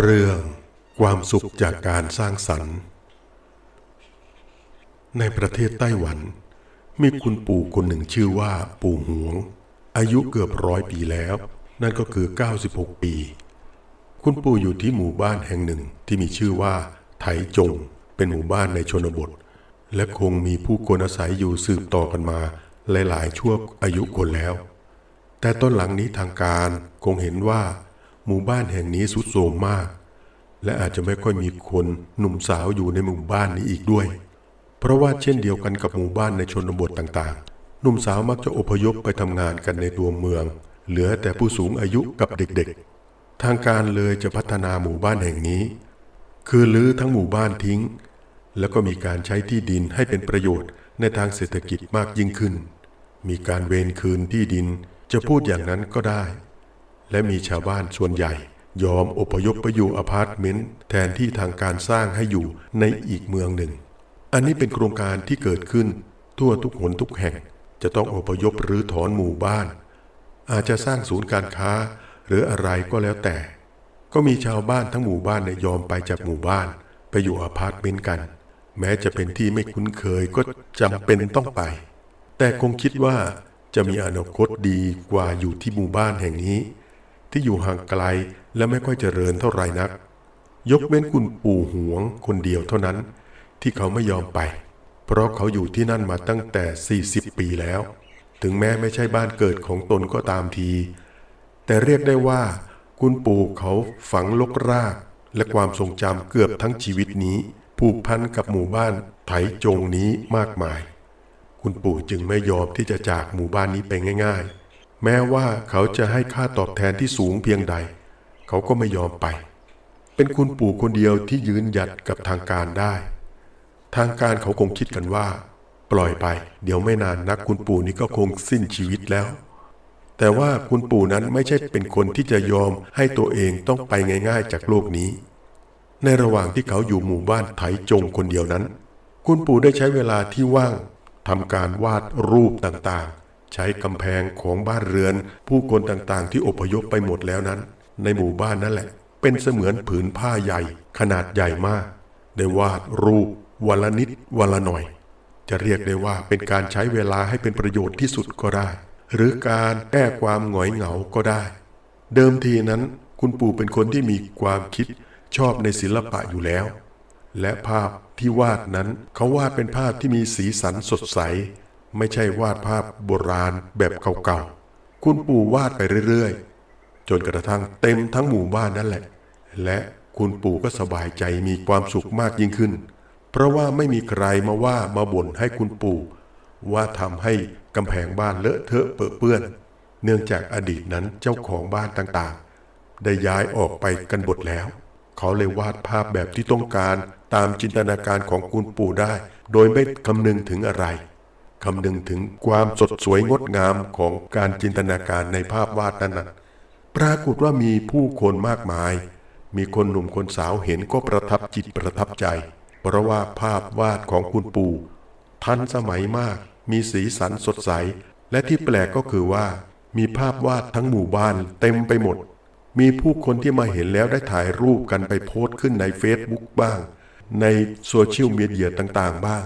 เรื่องความสุขจากการสร้างสรรค์ ในประเทศไต้หวัน มีคุณปู่คนหนึ่งชื่อว่าปู่หวง อายุเกือบร้อยปีแล้ว นั่นก็คือ 96 ปี คุณปู่อยู่ที่หมู่บ้านแห่งหนึ่งที่มีชื่อว่า ไถจง เป็นหมู่บ้านในชนบท และคงมีผู้คนอาศัยอยู่สืบต่อกันมา หลายๆ ชั่วอายุคนแล้ว แต่ต้นหลังนี้ทางการคงเห็นว่า หมู่บ้านแห่งนี้สุดโทรมมาก และอาจจะไม่ค่อยมีคนหนุ่มสาวอยู่ในหมู่บ้านนี้อีกด้วย เพราะว่าเช่นเดียวกันกับหมู่บ้านในชนบทต่างๆ หนุ่มสาวมักจะอพยพไปทำงานกันในตัวเมือง เหลือแต่ผู้สูงอายุกับเด็กๆ ทางการเลยจะพัฒนาหมู่บ้านแห่งนี้ คือลื้อทั้งหมู่บ้านทิ้ง แล้วก็มีการใช้ที่ดินให้เป็นประโยชน์ในทางเศรษฐกิจมากยิ่งขึ้น มีการเวรคืนที่ดินจะพูดอย่างนั้นก็ได้ และมีชาวบ้านส่วนใหญ่ ยอมอพยพไปอยู่อพาร์ตเมนต์แทนที่ทางการสร้างให้อยู่ในอีกเมืองหนึ่ง อันนี้เป็นโครงการที่เกิดขึ้น ทั่วทุกหนทุกแห่ง จะต้องอพยพหรือถอนหมู่บ้าน อาจจะสร้างศูนย์การค้าหรืออะไรก็แล้วแต่ ก็มีชาวบ้านทั้งหมู่บ้านเนี่ยยอมไปจากหมู่บ้านไปอยู่อพาร์ตเมนต์กัน แม้จะเป็นที่ไม่คุ้นเคยก็จำเป็นต้องไป แต่คงคิดว่าจะมีอนาคตดีกว่าอยู่ที่หมู่บ้านแห่งนี้ ที่อยู่ห่างไกลและไม่ค่อยเจริญเท่าไหร่นัก ยกเว้นคุณปู่หวงคนเดียวเท่านั้น ที่เขาไม่ยอมไป เพราะเขาอยู่ที่นั่นมาตั้งแต่ 40 ปีแล้ว ถึงแม้ไม่ใช่บ้านเกิดของตนก็ตามที แต่เรียกได้ว่า คุณปู่เขาฝังลกราก และความทรงจำเกือบทั้งชีวิตนี้ ผูกพันกับหมู่บ้านไถจงนี้มากมาย คุณปู่จึงไม่ยอมที่จะจากหมู่บ้านนี้ไปง่าย ๆ แม้ว่าเขาจะให้ค่าตอบแทนที่สูงเพียงใด เขาก็ไม่ยอมไป เป็นคุณปู่คนเดียวที่ยืนหยัดกับทางการได้ ทางการเขาคงคิดกันว่า ปล่อยไป เดี๋ยวไม่นานนักคุณปู่นี้ก็คงสิ้นชีวิตแล้ว แต่ว่าคุณปู่นั้นไม่ใช่เป็นคนที่จะยอมให้ตัวเองต้องไปง่าย ๆ จากโลกนี้ ในระหว่างที่เขาอยู่หมู่บ้านไถจงคนเดียวนั้น คุณปู่ได้ใช้เวลาที่ว่างทำการวาดรูปต่างๆ ใช้กำแพงของบ้านเรือน ผู้คนต่างๆ ที่อพยพไปหมดแล้วนั้น ในหมู่บ้านนั่นแหละ เป็นเสมือนผืนผ้าใหญ่ ขนาดใหญ่มาก ได้วาดรูปวันละนิดวันละหน่อย จะเรียกได้ว่าเป็นการใช้เวลาให้เป็นประโยชน์ที่สุดก็ได้ หรือการแก้ความหงอยเหงาก็ได้ เดิมทีนั้นคุณปู่เป็นคนที่มีความคิดชอบในศิลปะอยู่แล้ว และภาพที่วาดนั้นเขาวาดเป็นภาพที่มีสีสันสดใส ไม่ใช่วาดภาพโบราณแบบเก่าๆ คุณปู่วาดไปเรื่อยๆ จนกระทั่งเต็มทั้งหมู่บ้านนั่นแหละ และคุณปู่ก็สบายใจมีความสุขมากยิ่งขึ้น เพราะว่าไม่มีใครมาว่ามาบ่นให้คุณปู่ ว่าทำให้กำแพงบ้านเลอะเทอะเปื้อนเปื้อนเนื่องจากอดีตนั้นเจ้าของบ้านต่างๆ ได้ย้ายออกไปกันหมดแล้ว เขาเลยวาดภาพแบบที่ต้องการตามจินตนาการของคุณปู่ได้ โดยไม่คำนึงถึงอะไร คำนึงถึงความสดสวยงดงามของการจินตนาการในภาพวาดนั้นนะปรากฏว่ามีผู้คนมากมาย มีคนหนุ่มคนสาวเห็นก็ประทับจิตประทับใจ เพราะว่าภาพวาดของคุณปู่ทันสมัยมาก มีสีสันสดใส และที่แปลกก็คือว่า มีภาพวาดทั้งหมู่บ้านเต็มไปหมด มีผู้คนที่มาเห็นแล้วได้ถ่ายรูปกันไปโพสต์ขึ้นในเฟซบุ๊กบ้าง ในโซเชียลมีเดียต่างๆบ้าง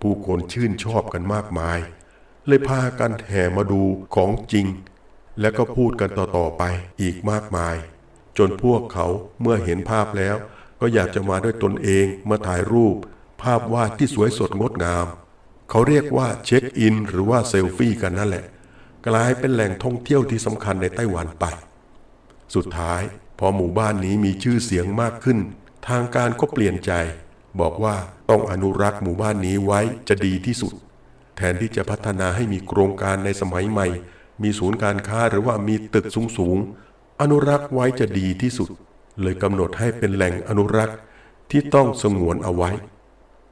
ผู้คนชื่นชอบกันมากมาย เลยพากันแห่มาดูของจริง และก็พูดกันต่อๆไปอีกมากมาย จนพวกเขาเมื่อเห็นภาพแล้ว ก็อยากจะมาด้วยตนเองมาถ่ายรูป ภาพวาดที่สวยสดงดงาม เขาเรียกว่าเช็คอิน หรือว่าเซลฟี่กันนั่นแหละ กลายเป็นแหล่งท่องเที่ยวที่สำคัญในไต้หวันไป สุดท้ายพอหมู่บ้านนี้มีชื่อเสียงมากขึ้น ทางการก็เปลี่ยนใจ บอกว่าต้องอนุรักษ์หมู่บ้านนี้ไว้จะดีที่สุด แทนที่จะพัฒนาให้มีโครงการในสมัยใหม่ มีศูนย์การค้าหรือว่ามีตึกสูงๆอนุรักษ์ไว้จะดีที่สุด เลยกำหนดให้เป็นแหล่งอนุรักษ์ที่ต้องสงวนเอาไว้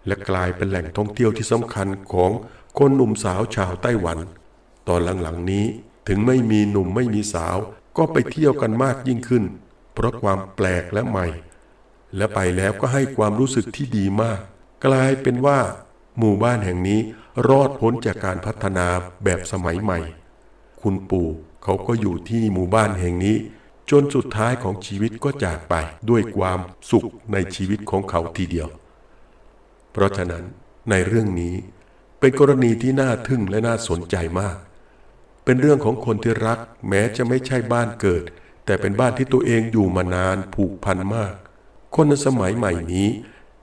และกลายเป็นแหล่งท่องเที่ยวที่สำคัญของคนหนุ่มสาวชาวไต้หวัน ตอนหลังๆนี้ถึงไม่มีหนุ่มไม่มีสาวก็ไปเที่ยวกันมากยิ่งขึ้น เพราะความแปลกและใหม่ และไปแล้วก็ให้ความรู้สึกที่ดีมาก กลายเป็นว่า หมู่บ้านแห่งนี้รอดพ้นจากการพัฒนาแบบสมัยใหม่ คุณปู่เขาก็อยู่ที่หมู่บ้านแห่งนี้ จนสุดท้ายของชีวิตก็จากไปด้วยความสุขในชีวิตของเขาทีเดียว เพราะฉะนั้นในเรื่องนี้เป็นกรณีที่น่าทึ่งและน่าสนใจมาก เป็นเรื่องของคนที่รัก แม้จะไม่ใช่บ้านเกิด แต่เป็นบ้านที่ตัวเองอยู่มานานผูกพันมาก คนในสมัยใหม่นี้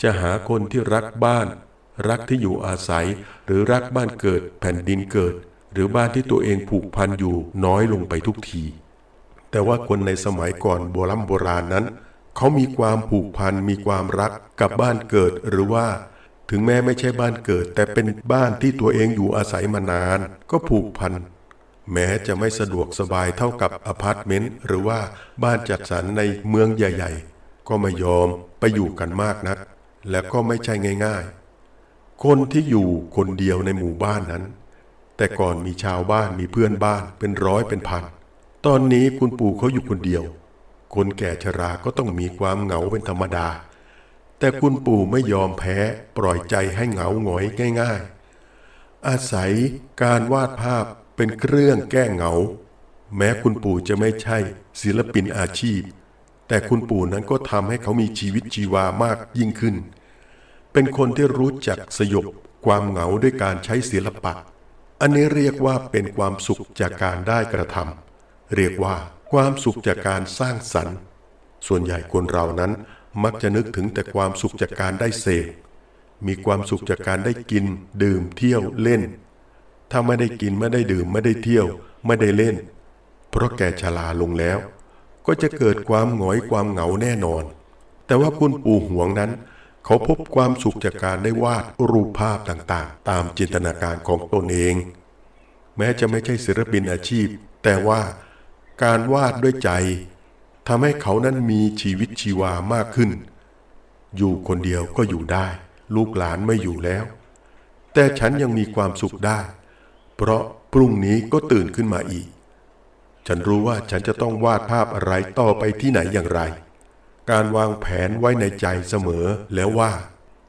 จะหาคนที่รักบ้าน รักที่อยู่อาศัย หรือรักบ้านเกิด แผ่นดินเกิด หรือบ้านที่ตัวเองผูกพันอยู่น้อยลงไปทุกที แต่ว่าคนในสมัยก่อนโบราณโบราณนั้น เขามีความผูกพันมีความรักกับบ้านเกิดหรือว่าถึงแม้ไม่ใช่บ้านเกิด แต่เป็นบ้านที่ตัวเองอยู่อาศัยมานาน ก็ผูกพัน แม้จะไม่สะดวกสบายเท่ากับอพาร์ตเมนต์หรือว่าบ้านจัดสรรในเมืองใหญ่ ๆ ก็ไม่ยอมไปอยู่กันมากนัก และก็ไม่ใช่ง่าย ๆ คนที่อยู่คนเดียวในหมู่บ้านนั้น แต่ก่อนมีชาวบ้านมีเพื่อนบ้านเป็นร้อยเป็นพันตอนนี้คุณปู่เขาอยู่คนเดียว คนแก่ชราก็ต้องมีความเหงาเป็นธรรมดา แต่คุณปู่ไม่ยอมแพ้ปล่อยใจให้เหงาหงอยง่าย ๆ อาศัยการวาดภาพเป็นเครื่องแก้เหงา แม้คุณปู่จะไม่ใช่ศิลปินอาชีพ แต่คุณปู่นั้นก็ทำให้เขามีชีวิตชีวามากยิ่งขึ้น เป็นคนที่รู้จักสยบความเหงาด้วยการใช้ศิลปะ อันนี้เรียกว่าเป็นความสุขจากการได้กระทำเรียกว่าความสุขจากการสร้างสรรค์ ส่วนใหญ่คนเรานั้นมักจะนึกถึงแต่ความสุขจากการได้เสพมีความสุขจากการได้กิน ดื่มเที่ยวเล่น ถ้าไม่ได้กินไม่ได้ดื่มไม่ได้เที่ยว ไม่ได้เล่น เพราะแก่ชราลงแล้ว ก็จะเกิดความหงอยความเหงาแน่นอน แต่ว่าคุณปู่หวงนั้น เขาพบความสุขจากการได้วาดรูปภาพต่างๆ ตามจินตนาการของตนเอง แม้จะไม่ใช่ศิลปินอาชีพ แต่ว่าการวาดด้วยใจทำให้เขานั้นมีชีวิตชีวามากขึ้น อยู่คนเดียวก็อยู่ได้ ลูกหลานไม่อยู่แล้ว แต่ฉันยังมีความสุขได้ เพราะพรุ่งนี้ก็ตื่นขึ้นมาอีก ฉันรู้ว่าฉันจะต้องวาดภาพอะไรต่อไปที่ไหนอย่างไร การวางแผนไว้ในใจเสมอแล้วว่า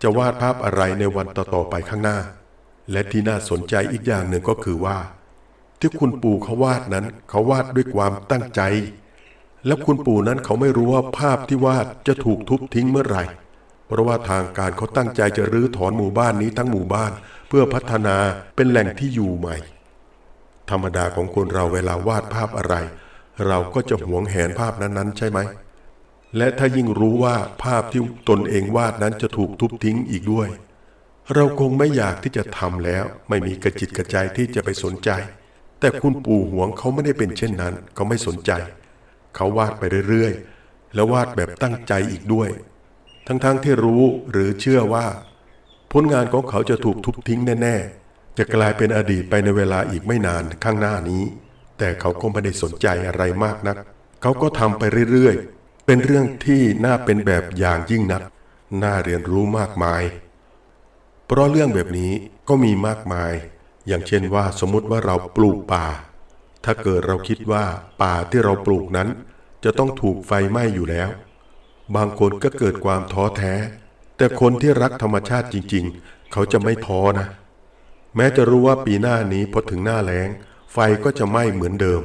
จะวาดภาพอะไรในวันต่อๆไปข้างหน้า และที่น่าสนใจอีกอย่างหนึ่งก็คือว่า ที่คุณปู่เขาวาดนั้นเขาวาดด้วยความตั้งใจ และคุณปู่นั้นเขาไม่รู้ว่าภาพที่วาดจะถูกทุบทิ้งเมื่อไหร่เพราะว่าทางการเขาตั้งใจจะรื้อถอนหมู่บ้านนี้ทั้งหมู่บ้าน เพื่อพัฒนาเป็นแหล่งที่อยู่ใหม่ ธรรมดาของคนเราเวลาวาดภาพอะไร เราก็จะหวงแหนภาพนั้นๆ ใช่ไหม และถ้ายิ่งรู้ว่าภาพที่ตนเองวาดนั้นจะถูกทุบทิ้งอีกด้วย เราคงไม่อยากที่จะทำแล้ว ไม่มีกระจิตกระใจที่จะไปสนใจ แต่คุณปู่หวงเขาไม่ได้เป็นเช่นนั้น เขาไม่สนใจ เขาวาดไปเรื่อยๆ แล้ววาดแบบตั้งใจอีกด้วย ทั้งๆทที่รู้หรือเชื่อว่า ผลงานของเขาจะถูกทุบทิ้งแน่ๆ จะกลายเป็นอดีตไปในเวลาอีกไม่นานข้างหน้านี้ แต่เขาก็ไม่ได้สนใจอะไรมากนัก เขาก็ทำไปเรื่อยๆ เป็นเรื่องที่น่าเป็นแบบอย่างยิ่งนัก น่าเรียนรู้มากมาย เพราะเรื่องแบบนี้ก็มีมากมาย อย่างเช่นว่าสมมติว่าเราปลูกป่า ถ้าเกิดเราคิดว่าป่าที่เราปลูกนั้น จะต้องถูกไฟไหม้อยู่แล้ว บางคนก็เกิดความท้อแท้ แต่คนที่รักธรรมชาติจริง ๆ เขาจะไม่ท้อนะ แม้จะรู้ว่าปีหน้านี้พอถึงหน้าแล้ง ไฟก็จะไหม้เหมือนเดิม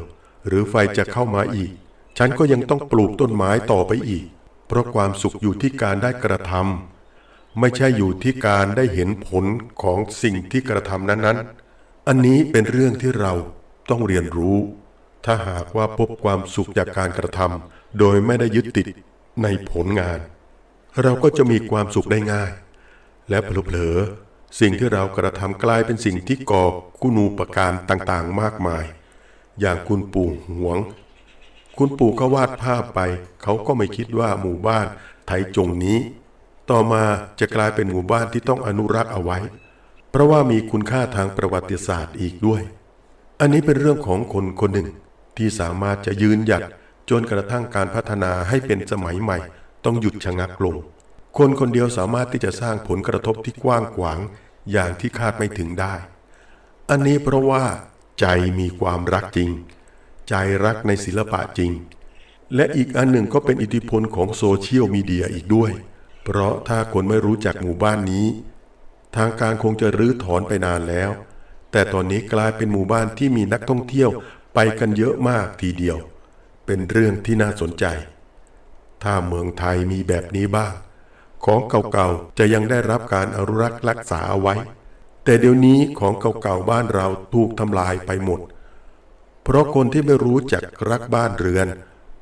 หรือไฟจะเข้ามาอีก ฉันก็ยังต้องปลูกต้นไม้ต่อไปอีก เพราะความสุขอยู่ที่การได้กระทำไม่ใช่อยู่ที่การได้เห็นผลของสิ่งที่กระทำนั้นๆ อันนี้เป็นเรื่องที่เราต้องเรียนรู้ ถ้าหากว่าพบความสุขจากการกระทำโดยไม่ได้ยึดติดในผลงาน เราก็จะมีความสุขได้ง่าย และเผลอ สิ่งที่เรากระทำกลายเป็นสิ่งที่ก่อกุณูปการต่างๆ มากมาย อย่างคุณปู่หวง คุณปู่เขาวาดภาพไป เขาก็ไม่คิดว่าหมู่บ้านไทจงนี้ ต่อมาจะกลายเป็นหมู่บ้านที่ต้องอนุรักษ์เอาไว้ เพราะว่ามีคุณค่าทางประวัติศาสตร์อีกด้วย อันนี้เป็นเรื่องของคนคนหนึ่งที่สามารถจะยืนหยัดจนกระทั่งการพัฒนาให้เป็นสมัยใหม่ ต้องหยุดชะงักลง คนคนเดียวสามารถที่จะสร้างผลกระทบที่กว้างขวางอย่างที่คาดไม่ถึงได้ อันนี้เพราะว่า ใจมีความรักจริง ใจรักในศิลปะจริง และอีกอันหนึ่งก็เป็นอิทธิพลของโซเชียลมีเดียอีกด้วย เพราะถ้าคนไม่รู้จักหมู่บ้านนี้ ทางการคงจะรื้อถอนไปนานแล้ว แต่ตอนนี้กลายเป็นหมู่บ้านที่มีนักท่องเที่ยวไปกันเยอะมากทีเดียว เป็นเรื่องที่น่าสนใจ ถ้าเมืองไทยมีแบบนี้บ้าง ของเก่าๆจะยังได้รับการอนุรักษ์รักษาเอาไว้ แต่เดี๋ยวนี้ของเก่าๆบ้านเราถูกทำลายไปหมด เพราะคนที่ไม่รู้จักรักบ้านเรือน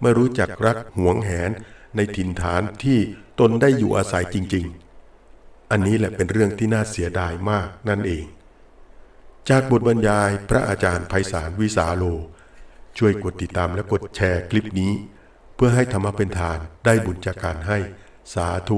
ไม่รู้จักรักหวงแหนในถิ่นฐานที่ตนได้อยู่อาศัยจริง ๆ อันนี้แหละเป็นเรื่องที่น่าเสียดายมากนั่นเอง จากบทบรรยายพระอาจารย์ไพศาลวิสาโล ช่วยกดติดตามและกดแชร์คลิปนี้ เพื่อให้ธรรมะเป็นทานได้บุญจากการให้สาธุ